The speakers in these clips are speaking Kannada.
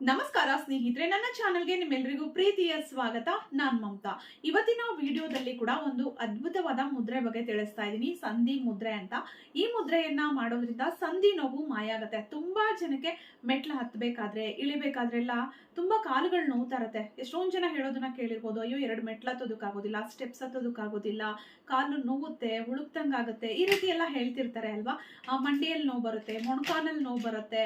ನಮಸ್ಕಾರ ಸ್ನೇಹಿತರೆ, ನನ್ನ ಚಾನೆಲ್ಗೆ ನಿಮ್ಮೆಲ್ಲರಿಗೂ ಪ್ರೀತಿಯ ಸ್ವಾಗತ. ನಾನ್ ಮಮತಾ. ಇವತ್ತಿನ ವಿಡಿಯೋದಲ್ಲಿ ಕೂಡ ಒಂದು ಅದ್ಭುತವಾದ ಮುದ್ರೆ ಬಗ್ಗೆ ತಿಳಿಸ್ತಾ ಇದ್ದೀನಿ. ಸಂಧಿ ಮುದ್ರೆ ಅಂತ. ಈ ಮುದ್ರೆಯನ್ನ ಮಾಡೋದ್ರಿಂದ ಸಂಧಿ ನೋವು ಮಾಯ ಆಗತ್ತೆ ತುಂಬಾ ಜನಕ್ಕೆ ಮೆಟ್ಲ ಹತ್ಬೇಕಾದ್ರೆ, ಇಳಿಬೇಕಾದ್ರೆಲ್ಲ ತುಂಬಾ ಕಾಲುಗಳು ನೋವು ತರತ್ತೆ. ಎಷ್ಟೊಂದ್ ಜನ ಹೇಳೋದನ್ನ ಕೇಳಿರ್ಬೋದು. ಅಯ್ಯೋ, ಎರಡು ಮೆಟ್ಲ ಹತ್ತೋದಕ್ಕಾಗೋದಿಲ್ಲ ಸ್ಟೆಪ್ಸ್ ಹತ್ತೋದಕ್ಕಾಗೋದಿಲ್ಲ ಕಾಲು ನೋವುತ್ತೆ ಹುಳುಕ್ತಂಗಾಗುತ್ತೆ ಈ ರೀತಿ ಎಲ್ಲ ಹೇಳ್ತಿರ್ತಾರೆ ಅಲ್ವಾ? ಮಂಡಿಯಲ್ಲಿ ನೋವು ಬರುತ್ತೆ, ಮೊಣಕಾಲಲ್ಲಿ ನೋವು ಬರುತ್ತೆ.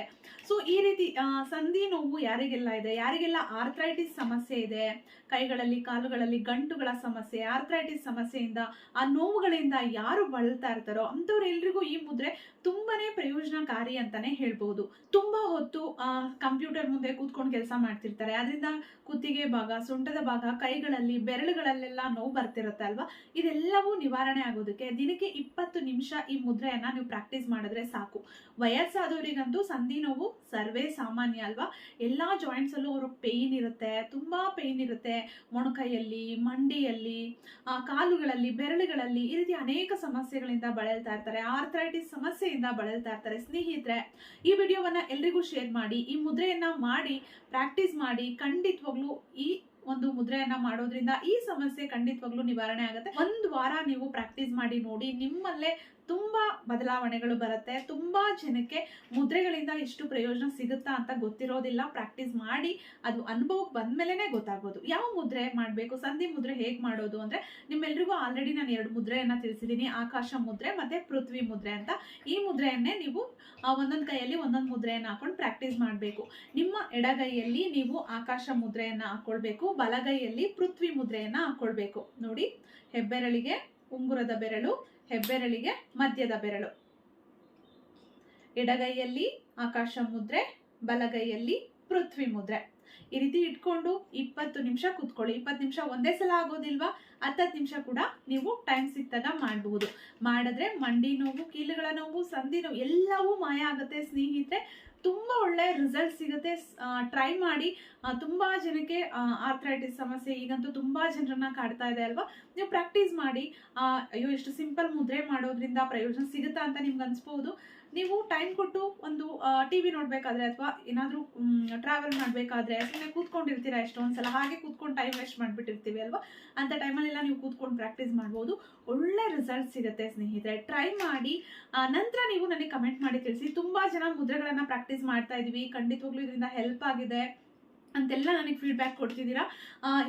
ಸೊ ಈ ರೀತಿ ಸಂಧಿ ನೋವು ಯಾರಿಗೆಲ್ಲ ಇದೆ? ಯಾರಿಗೆಲ್ಲ ಆರ್ಥ್ರೈಟಿಸ್ ಸಮಸ್ಯೆ ಇದೆ? ಕೈಗಳಲ್ಲಿ, ಕಾಲುಗಳಲ್ಲಿ ಗಂಟುಗಳ ಸಮಸ್ಯೆ ಆರ್ಥ್ರೈಟಿಸ್ ಸಮಸ್ಯೆಯಿಂದ, ಆ ನೋವುಗಳಿಂದ ಯಾರು ಬಳಲ್ತಾ ಇರ್ತಾರೋ ಅಂಥವ್ರೆಲ್ರಿಗೂ ಈ ಮುದ್ರೆ ತುಂಬಾನೇ ಪ್ರಯೋಜನಕಾರಿ ಅಂತಾನೆ ಹೇಳ್ಬಹುದು ತುಂಬಾ ಹೊತ್ತು, ಆ ಕಂಪ್ಯೂಟರ್ ಮುಂದೆ ಕೂತ್ಕೊಂಡು ಕೆಲಸ ಮಾಡ್ತಿರ್ತಾರೆ. ಅದರಿಂದ ಕುತ್ತಿಗೆ ಭಾಗ, ಸೊಂಟದ ಭಾಗ, ಕೈಗಳಲ್ಲಿ, ಬೆರಳುಗಳಲ್ಲೆಲ್ಲ ನೋವು ಬರ್ತಿರುತ್ತೆ ಅಲ್ವಾ? ಇದೆಲ್ಲವೂ ನಿವಾರಣೆ ಆಗೋದಕ್ಕೆ ದಿನಕ್ಕೆ ಇಪ್ಪತ್ತು ನಿಮಿಷ ಈ ಮುದ್ರೆಯನ್ನ ನೀವು ಪ್ರಾಕ್ಟೀಸ್ ಮಾಡಿದ್ರೆ ಸಾಕು. ವಯಸ್ಸಾದವರಿಗಂತೂ ಸಂಧಿ ನೋವು ಸರ್ವೇ ಸಾಮಾನ್ಯ ಅಲ್ವಾ? ಎಲ್ಲಾ ಜಾಯಿಂಟ್ಸಲ್ಲೂ ಅವ್ರಿಗೆ ಪೇಯ್ನ್ ಇರುತ್ತೆ, ತುಂಬಾ ಪೇಯ್ನ್ ಇರುತ್ತೆ. ಮೊಣಕೈಯಲ್ಲಿ, ಮಂಡಿಯಲ್ಲಿ ಕಾಲುಗಳಲ್ಲಿ, ಬೆರಳುಗಳಲ್ಲಿ ಈ ರೀತಿ ಅನೇಕ ಸಮಸ್ಯೆಗಳಿಂದ ಬಳಲ್ತಾ ಇರ್ತಾರೆ ಆರ್ಥರೈಟಿಸ್ ಸಮಸ್ಯೆಯಿಂದ ಬಳಲ್ತಾ ಇರ್ತಾರೆ ಸ್ನೇಹಿತರೆ. ಈ ವಿಡಿಯೋವನ್ನ ಎಲ್ರಿಗೂ ಶೇರ್ ಮಾಡಿ, ಈ ಮುದ್ರೆಯನ್ನ ಮಾಡಿ ಪ್ರಾಕ್ಟೀಸ್ ಮಾಡಿ, ಖಂಡಿತವಾಗ್ಲೂ ಈ ಒಂದು ಮುದ್ರೆಯನ್ನ ಮಾಡೋದ್ರಿಂದ ಈ ಸಮಸ್ಯೆ ಖಂಡಿತವಾಗ್ಲೂ ನಿವಾರಣೆ ಆಗುತ್ತೆ. ಒಂದ್ ವಾರ ನೀವು ಪ್ರಾಕ್ಟೀಸ್ ಮಾಡಿ ನೋಡಿ, ನಿಮ್ಮಲ್ಲೇ ತುಂಬಾ ಬದಲಾವಣೆಗಳು ಬರುತ್ತೆ. ತುಂಬಾ ಜನಕ್ಕೆ ಮುದ್ರೆಗಳಿಂದ ಎಷ್ಟು ಪ್ರಯೋಜನ ಸಿಗುತ್ತಾ ಅಂತ ಗೊತ್ತಿರೋದಿಲ್ಲ. ಪ್ರಾಕ್ಟೀಸ್ ಮಾಡಿ, ಅದು ಅನುಭವಕ್ಕೆ ಬಂದ್ಮೇಲೆನೆ ಗೊತ್ತಾಗೋದು ಯಾವ ಮುದ್ರೆ ಮಾಡಬೇಕು, ಸಂಧಿ ಮುದ್ರೆ ಹೇಗೆ ಮಾಡೋದು ಅಂದ್ರೆ, ನಿಮ್ಮೆಲ್ರಿಗೂ ಆಲ್ರೆಡಿ ನಾನು ಎರಡು ಮುದ್ರೆಯನ್ನ ತಿಳಿಸಿದ್ದೀನಿ ಆಕಾಶ ಮುದ್ರೆ ಮತ್ತೆ ಪೃಥ್ವಿ ಮುದ್ರೆ ಅಂತ. ಈ ಮುದ್ರೆಯನ್ನೇ ನೀವು ಒಂದೊಂದ್ ಕೈಯಲ್ಲಿ ಒಂದೊಂದು ಮುದ್ರೆಯನ್ನ ಹಾಕೊಂಡು ಪ್ರಾಕ್ಟೀಸ್ ಮಾಡಬೇಕು. ನಿಮ್ಮ ಎಡಗೈಯಲ್ಲಿ ನೀವು ಆಕಾಶ ಮುದ್ರೆಯನ್ನ ಹಾಕೊಳ್ಬೇಕು. ಬಲಗೈಯಲ್ಲಿ ಪೃಥ್ವಿ ಮುದ್ರೆಯನ್ನ ಹಾಕೊಳ್ಬೇಕು. ನೋಡಿ, ಹೆಬ್ಬೆರಳಿಗೆ ಉಂಗುರದ ಬೆರಳು, ಹೆಬ್ಬೆರಳಿಗೆ ಮಧ್ಯದ ಬೆರಳು. ಎಡಗೈಯಲ್ಲಿ ಆಕಾಶ ಮುದ್ರೆ, ಬಲಗೈಯಲ್ಲಿ ಪೃಥ್ವಿ ಮುದ್ರೆ. ಈ ರೀತಿ ಇಟ್ಕೊಂಡು ಇಪ್ಪತ್ತು ನಿಮಿಷ ಕೂತ್ಕೊಳ್ಳಿ. ಇಪ್ಪತ್ತು ನಿಮಿಷ ಒಂದೇ ಸಲ ಆಗೋದಿಲ್ವಾ? ಹತ್ತತ್ತು ನಿಮಿಷ ಕೂಡ ನೀವು ಟೈಮ್ ಸಿಕ್ತಾಗ ಮಾಡಬಹುದು ಮಾಡಿದ್ರೆ ಮಂಡಿ ನೋವು, ಕೀಲುಗಳ ನೋವು, ಸಂಧಿ ನೋವು ಎಲ್ಲವೂ ಮಾಯ ಆಗುತ್ತೆ. ಸ್ನೇಹಿತರೆ ತುಂಬಾ ಒಳ್ಳೆ ರಿಸಲ್ಟ್ ಸಿಗುತ್ತೆ. ಟ್ರೈ ಮಾಡಿ ತುಂಬಾ ಜನಕ್ಕೆ ಆರ್ಥ್ರೈಟಿಸ್ ಸಮಸ್ಯೆ, ಈಗಂತೂ ತುಂಬಾ ಜನರನ್ನ ಕಾಡ್ತಾ ಇದೆ ಅಲ್ವಾ? ನೀವು ಪ್ರಾಕ್ಟೀಸ್ ಮಾಡಿ ಅಯ್ಯೋ ಎಷ್ಟು ಸಿಂಪಲ್ ಮುದ್ರೆ ಮಾಡೋದ್ರಿಂದ ಪ್ರಯೋಜನ ಸಿಗುತ್ತಾ ಅಂತ ನಿಮ್ಗೆ ಅನ್ಸ್ಬೋದು ನೀವು ಟೈಮ್ ಕೊಟ್ಟು ಒಂದು ಟಿ ವಿ ನೋಡ್ಬೇಕಾದ್ರೆ ಅಥವಾ ಏನಾದರೂ ಟ್ರಾವೆಲ್ ಮಾಡಬೇಕಾದ್ರೆ ಸುಮ್ಮನೆ ಕೂತ್ಕೊಂಡಿರ್ತೀರಾ ಎಷ್ಟೊಂದ್ಸಲ ಹಾಗೆ ಕೂತ್ಕೊಂಡು ಟೈಮ್ ವೇಸ್ಟ್ ಮಾಡ್ಬಿಟ್ಟಿರ್ತೀವಿ ಅಲ್ವಾ? ಅಂತ ಟೈಮಲ್ಲೆಲ್ಲ ನೀವು ಕೂತ್ಕೊಂಡು ಪ್ರಾಕ್ಟೀಸ್ ಮಾಡ್ಬೋದು. ಒಳ್ಳೆ ರಿಸಲ್ಟ್ ಸಿಗುತ್ತೆ ಸ್ನೇಹಿತರೆ. ಟ್ರೈ ಮಾಡಿ ನಂತರ ನೀವು ನನಗೆ ಕಮೆಂಟ್ ಮಾಡಿ ತಿಳಿಸಿ. ತುಂಬ ಜನ ಮುದ್ರೆಗಳನ್ನು ಪ್ರಾಕ್ಟೀಸ್ ಮಾಡ್ತಾ ಇದೀವಿ. ಖಂಡಿತವಾಗ್ಲೂ ಇದರಿಂದ ಹೆಲ್ಪ್ ಆಗಿದೆ ಅಂತೆಲ್ಲ ನನಗೆ ಫೀಡ್ಬ್ಯಾಕ್ ಕೊಡ್ತಿದ್ದೀರಾ.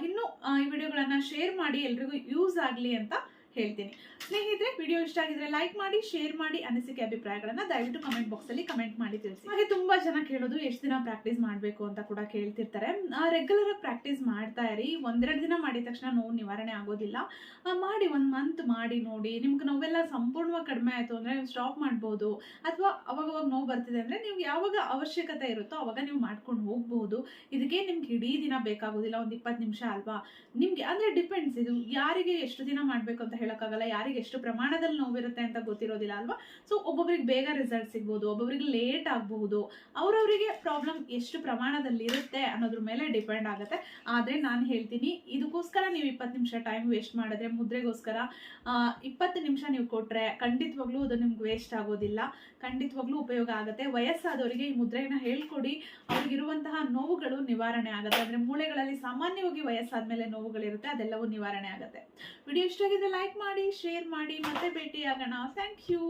ಇನ್ನು ಈ ವಿಡಿಯೋಗಳನ್ನ ಶೇರ್ ಮಾಡಿ ಎಲ್ರಿಗೂ ಯೂಸ್ ಆಗಲಿ ಅಂತ ಹೇಳ್ತೀನಿ. ಸ್ನೇಹಿತರೆ ವಿಡಿಯೋ ಇಷ್ಟ ಆಗಿದ್ರೆ ಲೈಕ್ ಮಾಡಿ ಶೇರ್ ಮಾಡಿ ಅನಿಸಿಕೆ ಅಭಿಪ್ರಾಯಗಳನ್ನ ದಯವಿಟ್ಟು ಕಮೆಂಟ್ ಬಾಕ್ಸ್ ಅಲ್ಲಿ ಕಮೆಂಟ್ ಮಾಡಿ ತಿಳಿಸಿ. ಹಾಗೆ ತುಂಬಾ ಜನ ಕೇಳೋದು ಎಷ್ಟು ದಿನ ಪ್ರಾಕ್ಟೀಸ್ ಮಾಡಬೇಕು ಅಂತ ಕೂಡ ಕೇಳ್ತಿರ್ತಾರೆ. ರೆಗ್ಯುಲರ್ ಆಗಿ ಪ್ರಾಕ್ಟೀಸ್ ಮಾಡ್ತಾ ಇರಿ. ಒಂದೆರಡು ದಿನ ಮಾಡಿದ ತಕ್ಷಣ ನೋವು ನಿವಾರಣೆ ಆಗೋದಿಲ್ಲ. ಮಾಡಿ, ಒಂದು ಮಂತ್ ಮಾಡಿ, ನೋಡಿ. ನಿಮ್ಗೆ ನೋವೆಲ್ಲ ಸಂಪೂರ್ಣವಾಗಿ ಕಡಿಮೆ ಆಯಿತು ಅಂದರೆ ನೀವು ಸ್ಟಾಪ್ ಮಾಡ್ಬೋದು. ಅಥವಾ ಅವಾಗ ಅವಾಗ ನೋವು ಬರ್ತಿದೆ ಅಂದರೆ ನೀವು ಯಾವಾಗ ಅವಶ್ಯಕತೆ ಇರುತ್ತೋ ಅವಾಗ ನೀವು ಮಾಡ್ಕೊಂಡು ಹೋಗ್ಬೋದು. ಇದಕ್ಕೆ ನಿಮ್ಗೆ ಇಡೀ ದಿನ ಬೇಕಾಗೋದಿಲ್ಲ. ಒಂದು ಇಪ್ಪತ್ತು ನಿಮಿಷ ಅಲ್ವಾ? ನಿಮಗೆ, ಅಂದರೆ ಡಿಪೆಂಡ್ಸ್ ಇದು ಯಾರಿಗೆ ಎಷ್ಟು ದಿನ ಮಾಡಬೇಕು ಅಂತ ಹೇಳೋಕ್ಕಾಗಲ್ಲ, ಯಾರಿಗೆ ಎಷ್ಟು ಪ್ರಮಾಣದಲ್ಲಿ ನೋವಿರುತ್ತೆ ಅಂತ ಗೊತ್ತಿರೋದಿಲ್ಲ ಅಲ್ವಾ? ಸೊ ಒಬ್ಬೊಬ್ರಿಗೆ ಬೇಗ ರಿಸಲ್ಟ್ ಸಿಗ್ಬೋದು, ಒಬ್ಬೊಬ್ರಿಗೆ ಲೇಟ್ ಆಗಬಹುದು, ಅವರವರಿಗೆ ಪ್ರಾಬ್ಲಮ್ ಎಷ್ಟು ಪ್ರಮಾಣದಲ್ಲಿ ಇರುತ್ತೆ ಅನ್ನೋದ್ರ ಮೇಲೆ ಡಿಪೆಂಡ್ ಆಗುತ್ತೆ. ಆದರೆ ನಾನು ಹೇಳ್ತೀನಿ, ಇದಕ್ಕೋಸ್ಕರ ನೀವು ಇಪ್ಪತ್ತು ನಿಮಿಷ ಟೈಮ್ ವೇಸ್ಟ್ ಮಾಡಿದ್ರೆ, ಮುದ್ರೆಗೋಸ್ಕರ ಇಪ್ಪತ್ತು ನಿಮಿಷ ನೀವು ಕೊಟ್ಟರೆ ಖಂಡಿತವಾಗ್ಲೂ ಅದು ನಿಮ್ಗೆ ವೇಸ್ಟ್ ಆಗೋದಿಲ್ಲ. ಖಂಡಿತವಾಗ್ಲೂ ಉಪಯೋಗ ಆಗುತ್ತೆ. ವಯಸ್ಸಾದವರಿಗೆ ಈ ಮುದ್ರೆಯನ್ನು ಹೇಳ್ಕೊಡಿ. ಅವ್ರಿಗಿರುವಂತಹ ನೋವುಗಳು ನಿವಾರಣೆ ಆಗುತ್ತೆ. ಅಂದರೆ ಮೂಳೆಗಳಲ್ಲಿ ಸಾಮಾನ್ಯವಾಗಿ ವಯಸ್ಸಾದ ಮೇಲೆ ನೋವುಗಳಿರುತ್ತೆ, ಅದೆಲ್ಲವೂ ನಿವಾರಣೆ ಆಗುತ್ತೆ. ವಿಡಿಯೋ ಇಷ್ಟ ಆಗಿದ್ರೆ ಲೈಕ್ ಮಾಡಿ ಶೇರ್ ಮಾಡಿ ಮತ್ತೆ ಭೇಟಿ ಆಗೋಣ ಥ್ಯಾಂಕ್ ಯು